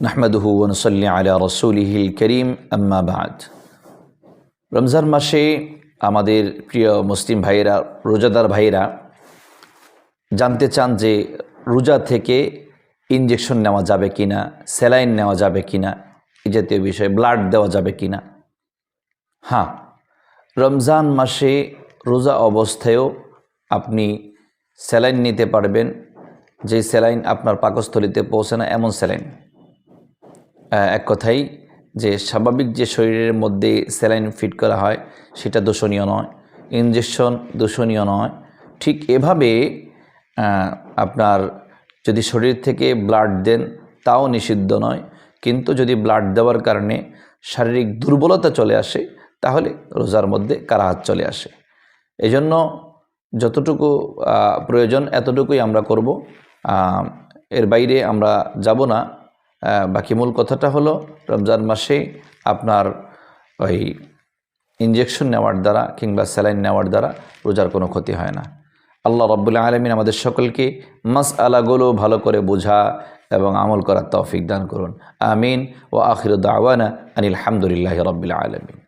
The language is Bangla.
নাহমাদুহু ওনসল্লি আলা রসুলিহিল করিম আম্মা বাদ রমজান মাসে আমাদের প্রিয় মুসলিম ভাইয়েরা, রোজাদার ভাইয়েরা, জানতে চান যে রোজা থেকে ইঞ্জেকশন নেওয়া যাবে কি না স্যালাইন নেওয়া যাবে কি না এই জাতীয় বিষয়ে ব্লাড দেওয়া যাবে কি না হ্যাঁ রমজান মাসে রোজা অবস্থায়ও আপনি স্যালাইন নিতে পারবেন। যে স্যালাইন আপনার পাকস্থলিতে পৌঁছে না, এমন স্যালাইন এক কথাই যে স্বাভাবিক যে শরীরের মধ্যে স্যালাইন ফিট করা হয়, সেটা দূষণীয় নয়। ইঞ্জেকশন দূষণীয় নয়। ঠিক এভাবে আপনার যদি শরীর থেকে ব্লাড দেন, তাও নিষিদ্ধ নয়। কিন্তু যদি ব্লাড দেওয়ার কারণে শারীরিক দুর্বলতা চলে আসে, তাহলে রোজার মধ্যে কারাহাত চলে আসে। এজন্য যতটুকু প্রয়োজন, এতটুকুই আমরা করব। এর বাইরে আমরা যাব না। বাকি মূল কথাটা হলো, রমজান মাসে আপনার ওই ইঞ্জেকশন নেওয়ার দ্বারা কিংবা স্যালাইন নেওয়ার দ্বারা রোজার কোনো ক্ষতি হয় না। আল্লাহ রব্বুল আলমিন আমাদের সকলকে মাস আলাগুলো ভালো করে বোঝা এবং আমল করার তৌফিক দান করুন। আমিন। ও আখির দাওয়ানা আনিল হামদুলিল্লাহ রব্বুল আলমিন।